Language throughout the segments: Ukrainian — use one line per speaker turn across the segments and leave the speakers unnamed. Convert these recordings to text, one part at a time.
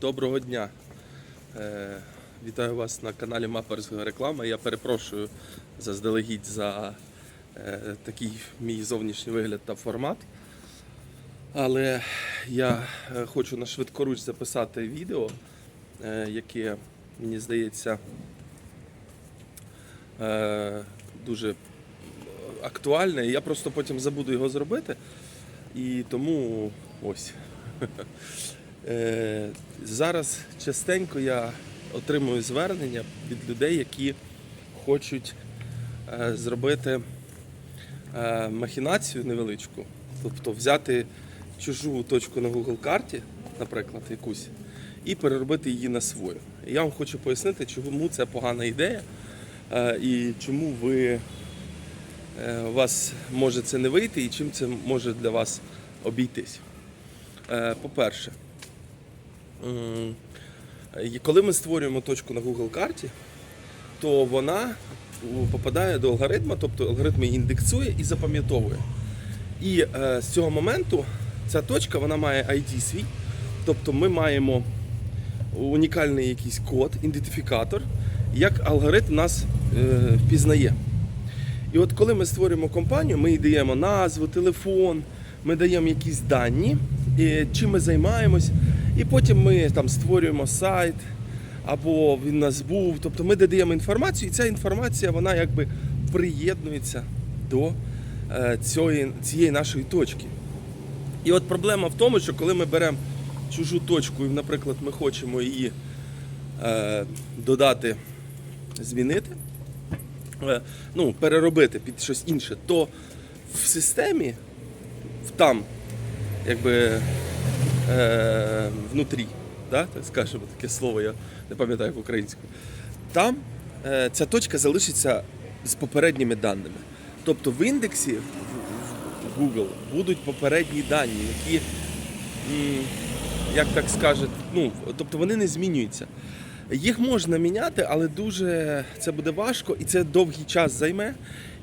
Доброго дня. Е, Вітаю вас на каналі Маперська реклама. Я перепрошую заздалегідь за е, такий мій зовнішній вигляд та формат. Але я е, хочу на швидкоруч записати відео, яке, мені здається, дуже актуальне. Я просто потім забуду його зробити. І тому ось. Е, Зараз частенько я отримую звернення від людей, які хочуть е, зробити е, махінацію невеличку, тобто взяти чужу точку на Google карті, наприклад, якусь, і переробити її на свою. Я вам хочу пояснити, чому це погана ідея і чому ви у вас може це не вийти і чим це може для вас обійтись. По-перше, коли ми створюємо точку на Google карті, то вона попадає до алгоритму, тобто алгоритм її індексує і запам'ятовує. І е, з цього моменту ця точка вона має ID свій, тобто ми маємо унікальний якийсь код, ідентифікатор, як алгоритм нас е, впізнає. І от коли ми створюємо компанію, ми їй даємо назву, телефон, ми даємо якісь дані, чим ми займаємось, і потім ми там створюємо сайт, або він нас був. Тобто ми додаємо інформацію, і ця інформація вона якби приєднується до е, цієї, цієї нашої точки. І от проблема в тому, що коли ми беремо чужу точку, і, наприклад, ми хочемо її е, додати, змінити, е, ну, переробити під щось інше, то в системі, там, якби е, внутрі, да, так скажемо таке слово, я не пам'ятаю як українською, там е, ця точка залишиться з попередніми даними. Тобто в індексі в- в Google будуть попередні дані, які, як так скажуть, ну, тобто вони не змінюються. Їх можна міняти, але дуже це буде важко і це довгий час займе.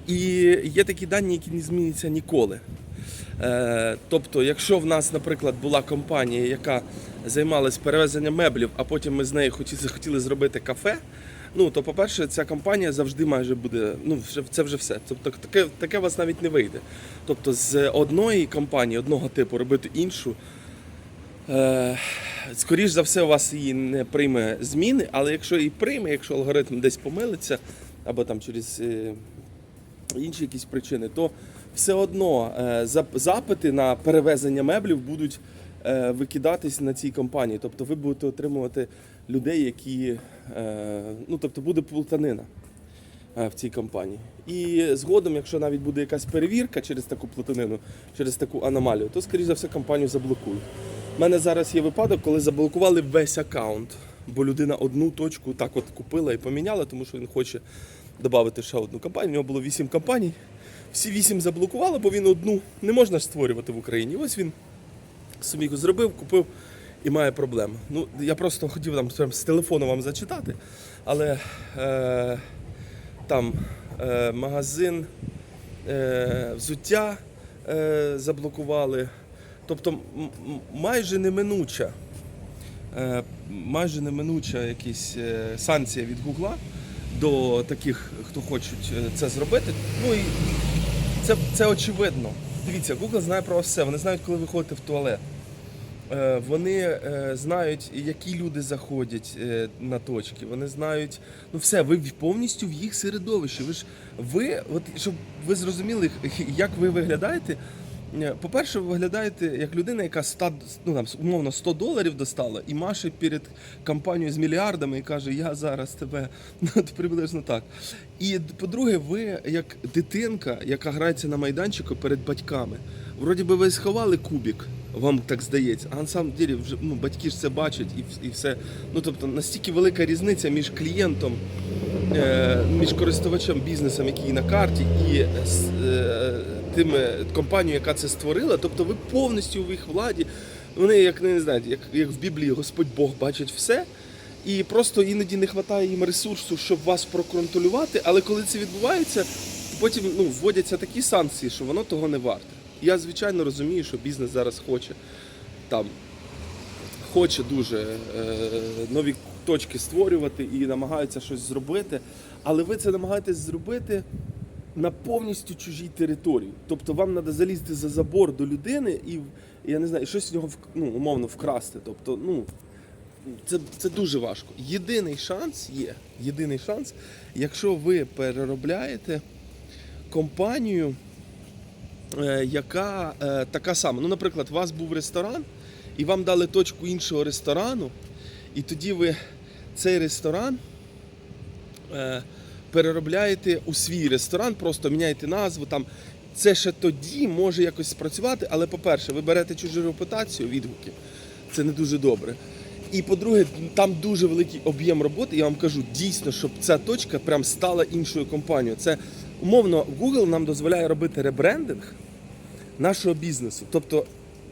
І є такі дані, які не зміняться ніколи. Е, тобто, якщо в нас, наприклад, була компанія, яка займалась перевезенням меблів, а потім ми з нею хотіли, зробити кафе. Ну, то, по-перше, ця компанія завжди майже буде. Ну, це вже все. Тобто таке, таке у вас навіть не вийде. Тобто з одної компанії, одного типу робити іншу. Е, скоріш за все, у вас її не прийме зміни, але якщо і прийме, якщо алгоритм десь помилиться, або там через е, інші якісь причини, то все одно е, запити на перевезення меблів будуть е, викидатись на цій компанії. Тобто ви будете отримувати людей, які. е, Ну, тобто буде плутанина в цій компанії. І згодом, якщо навіть буде якась перевірка через таку плутанину, через таку аномалію, то, скоріш за все, компанію заблокують. У мене зараз є випадок, коли заблокували весь аккаунт, бо людина одну точку так от купила і поміняла, тому що він хоче додати ще одну компанію. У нього було вісім компаній. Всі вісім заблокували, бо він одну не можна ж створювати в Україні. Ось він собі зробив, купив і має проблеми. Ну, я просто хотів там з телефону вам зачитати, але е, там е, магазин е, взуття е, заблокували. Тобто майже неминуча, е, майже неминуча якісь е, санкція від Гугла до таких, хто хочуть е, це зробити. Ну і це, це очевидно. Дивіться, Google знає про все. Вони знають, коли ви ходите в туалет. Е, Вони е, знають, які люди заходять е, на точки. Вони знають, ну все, ви повністю в їх середовищі. Ви ж ви, от щоб ви зрозуміли, як ви виглядаєте. Е, По-перше, ви виглядаєте як людина, яка 100, ну, там, умовно 100 доларів достала і маше перед компанією з мільярдами і каже, я зараз тебе ну, приблизно так. І по-друге, ви як дитинка, яка грається на майданчику перед батьками. Вроді би ви сховали кубик, вам так здається, а на самом деле вже ну, батьки ж це бачать і, і все. Ну тобто настільки велика різниця між клієнтом, е, між користувачем бізнесом, який на карті, і е, е, тими компанією, яка це створила. Тобто ви повністю в їх владі. Вони, як не знаю, як, як в Біблії Господь Бог бачить все. І просто іноді не вистачає їм ресурсу, щоб вас проконтролювати. Але коли це відбувається, потім ну, вводяться такі санкції, що воно того не варте. Я звичайно розумію, що бізнес зараз хоче там хоче дуже е, нові точки створювати і намагається щось зробити, але ви це намагаєтесь зробити на повністю чужій території. Тобто вам треба залізти за забор до людини і я не знаю, щось з нього ну, умовно вкрасти. Тобто, ну це, це дуже важко. Єдиний шанс є. Єдиний шанс, якщо ви переробляєте компанію, е, яка е, така сама. Ну, наприклад, у вас був ресторан, і вам дали точку іншого ресторану, і тоді ви цей ресторан е, переробляєте у свій ресторан, просто міняєте назву. Там. Це ще тоді може якось спрацювати, але по-перше, ви берете чужу репутацію, відгуки. Це не дуже добре. І по-друге, там дуже великий об'єм роботи. Я вам кажу, дійсно, щоб ця точка прям стала іншою компанією. Це умовно Google нам дозволяє робити ребрендинг нашого бізнесу. Тобто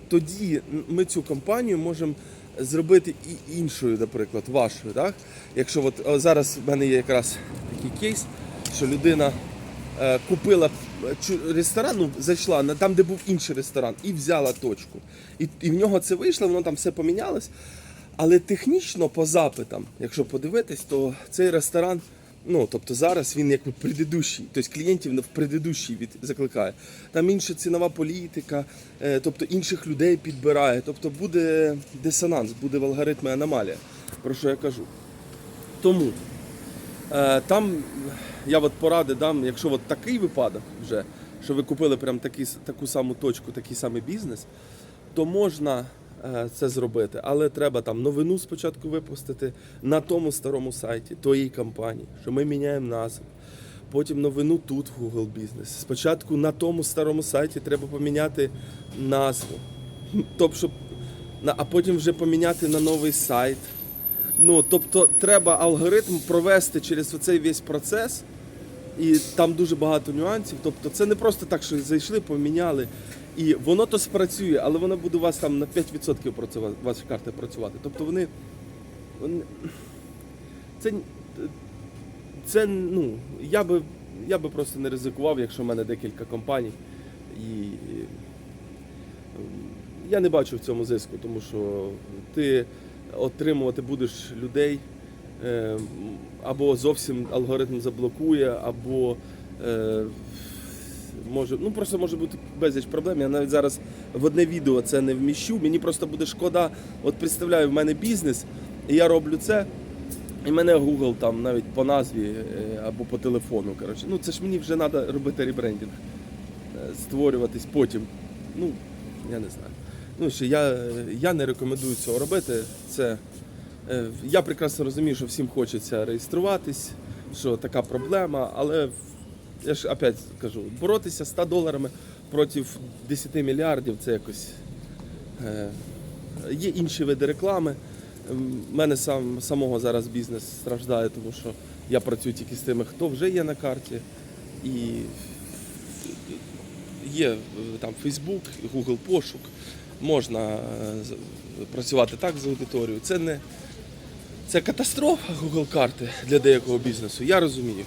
тоді ми цю компанію можемо зробити і іншою, наприклад, вашою. Так? Якщо от зараз в мене є якраз такий кейс, що людина е, купила ресторан, ну, зайшла на там, де був інший ресторан, і взяла точку. І, і в нього це вийшло, воно там все помінялось. Але технічно по запитам, якщо подивитись, то цей ресторан, ну тобто зараз він якби предыдущий, тобто клієнтів в предыдущий від закликає. Там інша цінова політика, е, тобто інших людей підбирає. Тобто буде дисонанс, буде в алгоритмі аномалія, про що я кажу. Тому е, там я от поради дам, якщо от такий випадок вже, що ви купили прям такі, таку саму точку, такий самий бізнес, то можна е, це зробити. Але треба там новину спочатку випустити на тому старому сайті тої компанії, що ми міняємо назву. Потім новину тут в Google Business. Спочатку на тому старому сайті треба поміняти назву. Тобто, а потім вже поміняти на новий сайт. Ну, тобто треба алгоритм провести через оцей весь процес, і там дуже багато нюансів. Тобто це не просто так, що зайшли, поміняли. І воно то спрацює, але воно буде у вас там на 5% працювати, ваші карти працювати. Тобто вони. вони це, це ну, я би, я би просто не ризикував, якщо в мене декілька компаній. І я не бачу в цьому зиску, тому що ти отримувати будеш людей, е, або зовсім алгоритм заблокує, або е, може, ну просто може бути безліч проблем. Я навіть зараз в одне відео це не вміщу. Мені просто буде шкода. От представляю, в мене бізнес, і я роблю це. І мене Google там навіть по назві е, або по телефону. Коротше. Ну це ж мені вже треба робити ребрендинг, е, створюватись потім. Ну, я не знаю. Ну, ще я, я не рекомендую цього робити. Це, е, я прекрасно розумію, що всім хочеться реєструватись, що така проблема, але я ж опять кажу, боротися 100 доларами проти 10 мільярдів це якось. Е, є інші види реклами. У мене сам, самого зараз бізнес страждає, тому що я працюю тільки з тими, хто вже є на карті. І є е, там Facebook, Google пошук, можна е, працювати так з аудиторією. Це не це катастрофа Google карти для деякого бізнесу. Я розумію.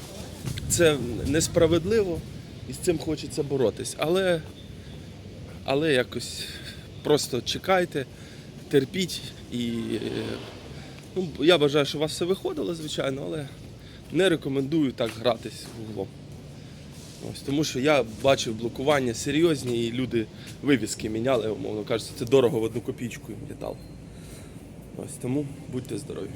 Це несправедливо і з цим хочеться боротись. Але, але якось просто чекайте, терпіть і е, ну, я бажаю, що у вас все виходило, звичайно, але не рекомендую так гратись в Google. Ось, тому що я бачив блокування серйозні і люди вивіски міняли, умовно кажучи, це дорого в одну копійку їм літало. Ось тому будьте здорові.